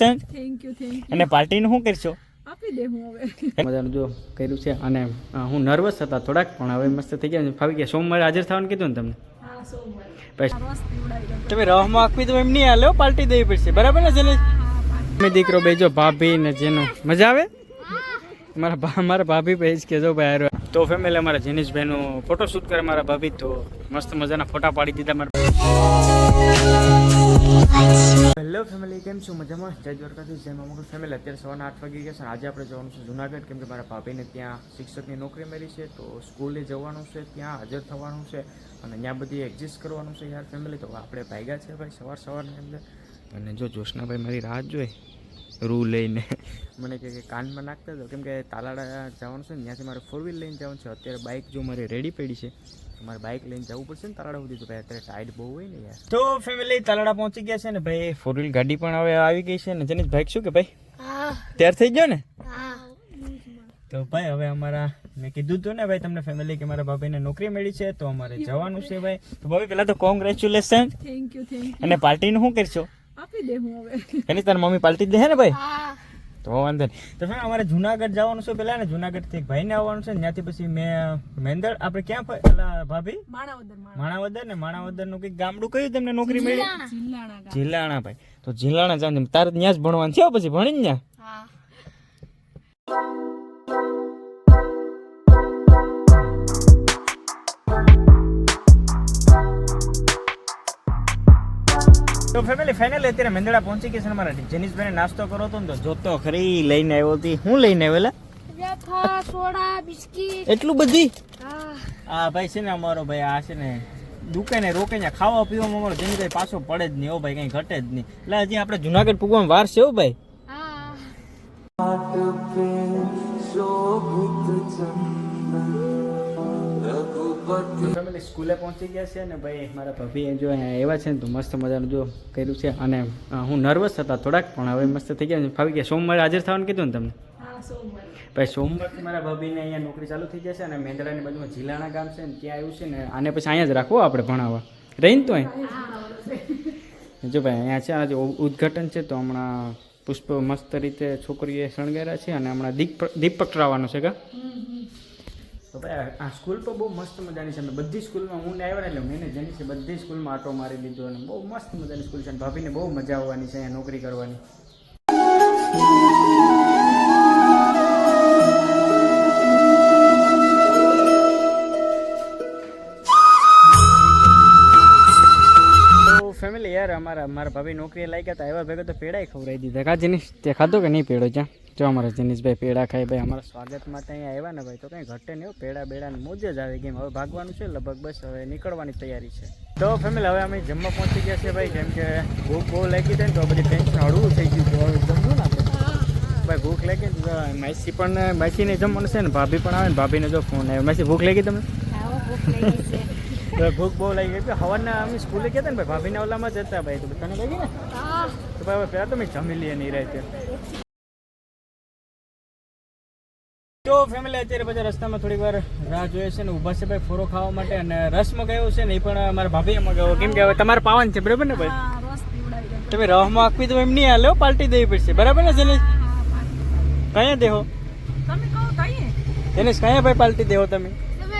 Congratulation thank you thank you અને પાર્ટીનું શું કરશો? આપી દે હું હવે. મજાનું જો કર્યું છે અને હું નર્વસ હતા થોડાક પણ હવે મસ્ત થઈ ગયા. ફાવી ગયા. સોમવારે હાજર થવાનું કીધું ને તમને? તમે રહમાં આખવી તો એમ નહીં હાલે હો, પાર્ટી દેવી પડશે. બરાબર ને જેને અમે દીકરો બેજો ભાભી ને જેનો. મજા આવે? મારા મારા ભાભી પેજ કે જો ભાઈ હારો. તો ફેમિલી અમારા જેનિશભાઈનું ફોટો શૂટ કરે મારા ભાભી તો મસ્ત મજાના ફોટા પાડી દીધા મારા હેલો ફેમિલી કેમ છું? મજામાં? જય દ્વારકાથી જય મામા ફેમિલી અત્યારે સવારના આઠ વાગી ગયા છે આજે આપણે જવાનું છે જુનાગઢ, કેમ કે મારા ભાભીને ત્યાં શિક્ષકની નોકરી મળી છે, તો સ્કૂલે જવાનું છે, ત્યાં હાજર થવાનું છે અને ત્યાં બધી એડજસ્ટ કરવાનું છે યાર ફેમિલી તો આપણે ભાગ્યા છે ભાઈ સવાર સવારની અંદર. અને જો જોશનાભાઈ મારી રાહ જોઈ રૂ લઈને. મને કહે કે કાનમાં નાખતા હતો કેમ કે તાલાડા જવાનું છે ને ત્યાંથી મારે ફોર વ્હીલ લઈને જવાનું છે. અત્યારે બાઇક જો મારે રેડી પડી છે મારે બાઇક લઈને જવું પડશે ને તાલાડા સુધી. તો ભાઈ અત્યારે ટાઈટ બહુ હોય ને યાર. તો ફેમિલી તાલાડા પહોંચી ગયા છે ને ભાઈ ફોર વ્હીલ ગાડી પણ હવે આવી ગઈ છે ને. જેની બાઇક શું કે ભાઈ? તૈયાર થઈ ગયો ને? તો ભાઈ હવે અમારા મેં કીધું હતું ને ભાઈ તમને ફેમિલી કે મારા ભાભીને નોકરી મળી છે તો અમારે જવાનું છે ભાઈ. તો ભાભી પહેલાં તો congratulation thank you thank you અને પાર્ટીનું શું કરશો? આપી દે હું હવે. એની તાર મમ્મી પાલટી દે ને ભાઈ? તો વાંધો નહીં. તો ફેમ અમારે જુનાગઢ જવાનું છે પેલા ને જુનાગઢથી એક ભાઈને આવવાનું છે ત્યાંથી પછી મેં મેંદળ આપણે ક્યાં પેલા ભાભી? માણાવદર માણા માણાવદર ને માણાવદરનું કંઈક ગામડું કયું તમને નોકરી મળી? જિલ્લાણા ભાઈ. તો જિલ્લાણા જાવ તારે ત્યાં જ ભણવાનું છે પછી ભણી ને ત્યાં તો ફેમિલી ફાઇનલ અત્યારે મેંદડા પહોંચી ગયા છે મારા જેનિશભાઈને નાસ્તો કરો તો ને તો જોતો ખરી લઈને આવ્યો હતી હું લઈને આવેલા વેફર સોડા બિસ્કિટ. એટલું બધી? હા. આ ભાઈ છે ને અમારો ભાઈ આ છે ને દુકાને રોકે ને ખાવા પીવામાં અમારો કઈ પાછો પડે જ નહીં હો ભાઈ કઈ ઘટે જ નહીં. એટલે હજી આપણે જુનાગઢ પૂગવામાં વાર છે ઓ ભાઈ. ફેમિલી સ્કૂલે પહોંચી ગયા છે ને ભાઈ મારા ભાભી જો અહીંયા એવા છે ને તો મસ્ત મજાનું જો કર્યું છે. અને હું નર્વસ હતા થોડાક પણ હવે મસ્ત થઈ ગયા ફાવી ગયા. સોમવારે હાજર થવાનું કીધું ને તમને? ભાઈ સોમવારથી મારા ભાભીને અહીંયા નોકરી ચાલુ થઈ જશે અને મેંદરાની બાજુમાં જિલ્લાના ગામ છે ને ત્યાં આવ્યું છે ને આને પછી અહીંયા જ રાખવો આપણે ભણાવવા. રહીને તો અહીં? જો ભાઈ અહીંયા છે આજે ઉદઘાટન ઉદ્ઘાટન છે તો હમણાં પુષ્પ મસ્ત રીતે છોકરીએ શણગાર્યા છે અને હમણાં દીપ દીપ પકડાવવાનો છે કા? તો ભાઈ, આ- સ્કૂલ તો બહુ મસ્ત મજાની છે. અમે બધી સ્કૂલમાં હું આવ્યા એટલે મેં જેની છે બધી સ્કૂલમાં આટો મારી લીધો અને બહુ મસ્ત મજાની સ્કૂલ છે અને ભાભીને બહુ મજા આવવાની છે અહીંયા નોકરી કરવાની. ફેમિલી યાર, અમારા મારા ભાભી નોકરીએ લાગ્યા હતા. એવા ભેગા તો પેડાય ખવડાવી દીધા. કા જીનીશ તે ખાધો કે નહીં પેડો જ્યાં જો અમારા જીનીશભાઈ પેડા ખાય ભાઈ અમારા સ્વાગત માટે અહીંયા આવ્યા ને ભાઈ તો કંઈ ઘટે નહીં પેડા બેડાને મોજ જ આવી ગઈ હવે ભાગવાનું છે લગભગ બસ હવે નીકળવાની તૈયારી છે. તો ફેમિલી હવે અમે જમવા પહોંચી ગયા છે ભાઈ જેમ કે ભૂખ બહુ લાગી હતી ને તો બધી ટેન્શન હળવું થઈ ગયું તો હવે જમવું ને ભાઈ ભૂખ લાગી ને માસી પણ માસીને જમવાનું છે ને ભાભી પણ આવે ને ભાભીને જો ફોન આવ્યો. માસી ભૂખ લાગી તમને? ભૂખ બહુ લાગી ગઈ. કે હવારના અમે સ્કૂલે ગયા હતા ને ભાઈ ભાભીના ઓલામાં જ હતા ભાઈ તો તને લાગી ને? તો ભાઈ હવે પહેલાં તો મેં જમી લઈએ નહીં રહે તો ફેમિલી અત્યારે પછી રસ્તામાં થોડી વાર રાહ જોઈએ છે ને ઊભા છે ભાઈ ફોરો ખાવા માટે અને રસ મગાવ્યો છે ને એ પણ મારા ભાભીએ મગાવ્યો કેમ કે હવે તમારે પાવન છે બરાબર ને ભાઈ? તમે રસમાં આખવી તો એમ નહીં હાલે પાલટી દેવી પડશે. બરાબર ને જેને કયા દેહો? તમે એને કયા ભાઈ પાલટી દેહો તમે? તમે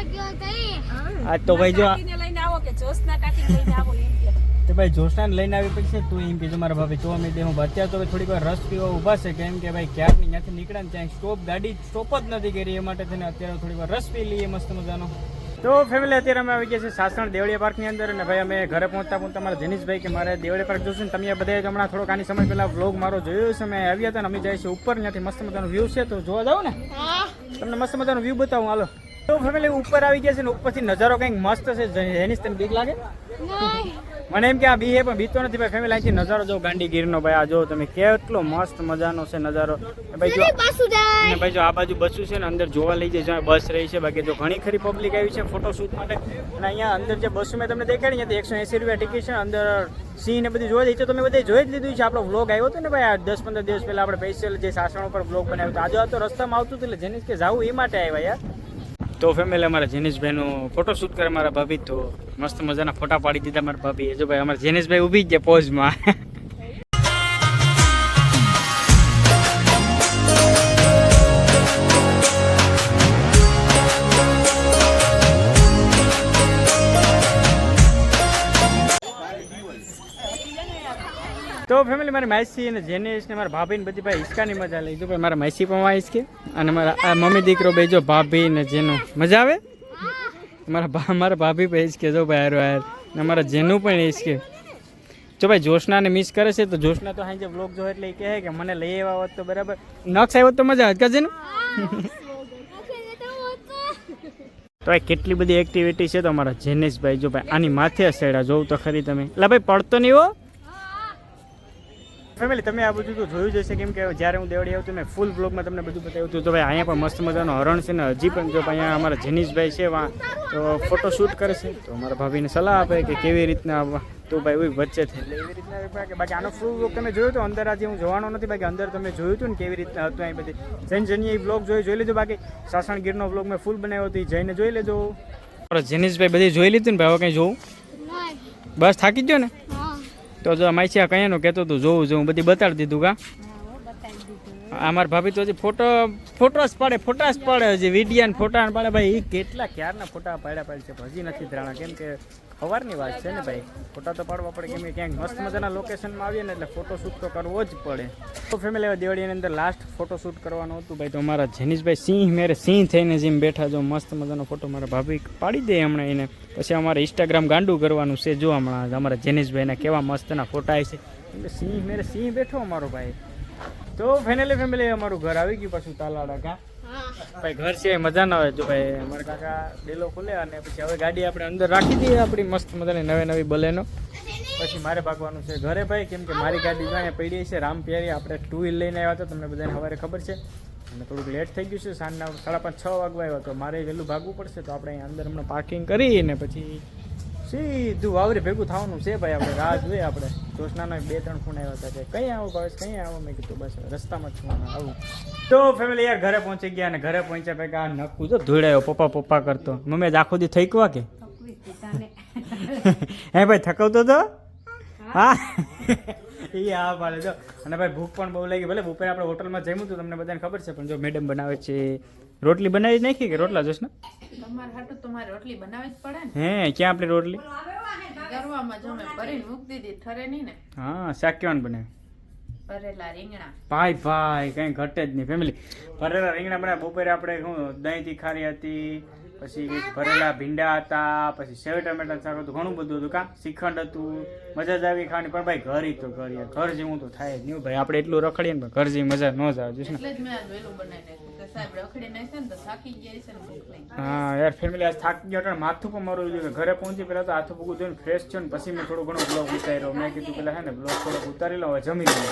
આજ તો ભાઈ જો લઈને આવો કે જોશના કાકી લઈને આવો એમ કે. તો ભાઈ જોશનાને લઈને આવી પડશે તું એમ કીધું મારા ભાભી તો અમે દેવું અત્યારે તો થોડીક વાર રસ પીવા ઊભા છે. કેમ કે ભાઈ ક્યારની ત્યાંથી નીકળ્યા ને ત્યાં સ્ટોપ ગાડી સ્ટોપ જ નથી કરી એ માટે થઈને અત્યારે થોડીક વાર રસ પી લઈએ મસ્ત મજાનો. તો ફેમિલી અત્યારે અમે આવી ગયા છે સાસણ દેવળિયા પાર્કની અંદર અને ભાઈ અમે ઘરે પહોંચતા પહોંચતા મારા જનીશભાઈ કે મારે દેવળિયા પાર્ક જોશું ને તમે બધા હમણાં થોડોક આની સમય પહેલા વ્લોગ મારો જોયો છે. અમે આવ્યા હતા ને અમે જાય છે ઉપર ત્યાંથી મસ્ત મજાનો વ્યૂ છે. તો જોવા જાવ ને? તમને મસ્ત મજાનો વ્યૂ બતાવું હાલો. તો ફેમિલી ઉપર આવી ગયા છે ને ઉપરથી નજારો કંઈક મસ્ત છે. જેનીશ તને બીક લાગે? નહીં. મને એમ કે આ બી એ પણ બીતો નથી ભાઈ ફેમિલી અહીંથી નજારો જો ગાંડી ગીરનો ભાઈ આ જો તમે. કેટલો મસ્ત મજાનો છે નજારો. ભાઈ જો અને ભાઈ જો આ બાજુ બસું છે ને અંદર જોવા લઈ જાય બસ રહી છે. બાકી જો ઘણી ખરી પબ્લિક આવી છે ફોટોશૂટ માટે. અને અહીંયા અંદર જે બસ મેં તમને દેખાડી ને એકસો એંસી રૂપિયા ટિકિટ છે. અંદર સિંહ ને બધું જોવા દઈ તો તમે બધે જોઈ જ લીધું છે. આપણો વ્લોગ આવ્યો હતો ને ભાઈ આ દસ પંદર દિવસ પહેલા આપણે સ્પેશિયલ જે સાસણ ઉપર વ્લોગ બનાવ્યો હતો. આજે તો રસ્તામાં આવતું હતું એટલે જેનિસ કે જાવું એ માટે આવ્યા યાર. તો ફેમિલી અમારા જેનિશભાઈનું ફોટો શૂટ કરે મારા ભાભી. તો મસ્ત મજાના ફોટા પાડી દીધા મારા ભાભી જો ભાઈ, અમારા જેનિશભાઈ ઊભી જ ગયા પોઝમાં. ફેમિલી મારી માસી અને જેનેશ ને મારા ભાભી ને બધી ભાઈ હિસ્કાની મજા લઈ. ભાઈ મારા માસી પણ આ કે અને મારા આ મમ્મી દીકરો બેજો ભાભી ને જેનો. મજા આવે? મારા ભા મારા ભાભી પણ હિસકે જો ભાઈ હારો હાર. ને મારા જેનું પણ હિસકે જો ભાઈ જોશનાને મિસ કરે છે તો જોશના તો હાઈ જે વ્લોગ જો એટલે એ કહે કે મને લઈ આવ્યા હોત તો બરાબર. નક્ષ આવ્યો તો મજા આવે કાજેનું તો ભાઈ કેટલી બધી એક્ટિવિટી છે તો અમારા જેનેશભાઈ જો ભાઈ આની માથે સેડા જોઉં તો ખરી તમે. એટલે ભાઈ પડતો નહીં હો. ફેમિલી તમે આ બધું તો જોયું જ હશે કેમ કે જ્યારે હું દેવડી આવતું મેં ફૂલ બ્લોગમાં તમને બધું બતાવ્યું હતું. તો ભાઈ અહીંયા પણ મસ્ત મજાનો હરણ છે ને હજી પણ જો અહીંયા અમારા જેનીશભાઈ છે વા તો ફોટો શૂટ કરે છે. તો અમારા ભાભીને સલાહ આપે કે કેવી રીતના આવવા તો ભાઈ ઓય વચ્ચે થઈ એટલે એવી રીતના કે બાકી આનો ફૂલ બ્લોગ તમે જોયો તો અંદર આજે હું જોવાનો નથી બાકી અંદર તમે જોયું હતું ને કેવી રીતના હતું અહીં બધી. જૈન જનીએ બ્લોગ જોઈ જોઈ લેજો બાકી સાસણ ગીરનો બ્લોગ મેં ફૂલ બનાવ્યો હતો જઈને જોઈ લેજો અમારા જેનીશભાઈ બધી જોઈ લીધું ને ભાઈ હવે કંઈ જોવું? બસ થાકી ગયો ને? તો જો માઈસિયા કયાનું કહેતો હતું જોવું જોવું બધી બતાડી દીધું કા? આ મારા ભાભી તો હજી ફોટો ફોટો જ પાડે ફોટા જ પાડે હજી વિડીયા ને ફોટા પાડે. ભાઈ એ કેટલા ક્યારના ફોટા પાડ્યા પાડે છે હજી નથી ધરાણા. કેમ કે સવારની વાત છે ને ભાઈ? ફોટા તો પાડવા પડે, કેમ કે ક્યાંક મસ્ત મજાના લોકેશનમાં આવીએ ને એટલે ફોટોશૂટ તો કરવો જ પડે. તો ફેમિલી દિવાળીની અંદર લાસ્ટ ફોટો શૂટ કરવાનું હતું ભાઈ, તો અમારા જેનીશભાઈ સિંહ, મેરે સિંહ થઈને જેમ બેઠા જો મસ્ત મજાનો ફોટો મારા ભાભી પાડી દે હમણાં એને. પછી અમારે ઇન્સ્ટાગ્રામ ગાંડું કરવાનું છે, જો હમણાં અમારા જેનીશભાઈના કેવા મસ્તના ફોટા આવે છે. સિંહ, મેરે સિંહ બેઠો અમારો ભાઈ. તો ફાઇનલી ફેમિલી અમારું ઘર આવી ગયું પાછું તાલાડા કા ભાઈ, ઘર છે, મજા ના આવે જો ભાઈ, અમારા કાકા ડેલો ખુલે અને પછી હવે ગાડી આપણે અંદર રાખી દઈએ આપણી મસ્ત મજાની નવી નવી બલેનો. પછી મારે ભાગવાનું છે ઘરે ભાઈ, કેમ કે મારી ગાડી જો અહીંયા પડી છે, રામ પ્યારી, આપણે ટુ વ્હીલ લઈને આવ્યા હતા, તમને બધાને સવારે ખબર છે. અને થોડુંક લેટ થઈ ગયું છે, સાંજના સાડા પાંચ, છ વાગવા આવ્યા, તો મારે વહેલું ભાગવું પડશે, તો આપણે અહીંયા અંદર હમણાં પાર્કિંગ કરીને પછી સીધું વાવરે ભેગું થવાનું છે ભાઈ આપણે રાહ જોઈએ આપણે. જોશનાના બે ત્રણ ફોન આવ્યા હતા કે કઈ આવો ભાવેશ કઈ આવો? મેં કીધું બસ રસ્તામાં જ આવું. તો ફેમિલી યાર ઘરે પહોંચી ગયા અને ઘરે પહોંચ્યા ભાઈ આ નક્કું તો ધોડાયો પપ્પા પપ્પા કરતો. મમ્મી આખો દી થઈ કવા કે? હે ભાઈ થકવતો તો? હા. એ હા પાડે જો. અને ભાઈ ભૂખ પણ બહુ લાગી. ભલે બપોરે આપણે હોટલમાં જમ્યું હતું તમને બધાને ખબર છે પણ જો મેડમ બનાવે છે રોટલી બનાવી નાખી કે રોટલા જોશ ને તમારે હાટુ તમારે રોટલી બનાવવી જ પડે ને. હે ક્યાં આપણે રોટલી? ગરવામાં જો મેં ભરીને મૂકી દીધી ઠરે નહીં ને. હા શાક કેવાનું બનાવે ભરેલા રીંગણા. ભાઈ ભાઈ કઈ ઘટે જ નહીં ફેમિલી. ભરેલા રીંગણા બનાવ્યા. બપોરે આપણે શું દહીં તીખારી હતી પછી ભરેલા ભીંડા હતા પછી સેવ ટમેટા શાક હતું ઘણું બધું હતું. કા શ્રીખંડ હતું મજા જ આવી ખાવાની. પણ ભાઈ ઘર તો ઘર યાર. ઘર જેવું તો થાય જ નહીં ભાઈ. આપણે એટલું રખડીએ ને ઘર જેવી મજા ન જ આવે કે હા યાર ફેમિલી આજ થાકી ગયો માથું પણ મારું જોઈએ. ઘરે પહોંચી પહેલાં તો હાથું પગું જોઈને ફ્રેશ થયો ને પછી મેં થોડું ઘણો બ્લોગ ઉતાર્યો. મેં કીધું પેલા હે ને બ્લોગ થોડોક ઉતારી લો હવે જમી લઈએ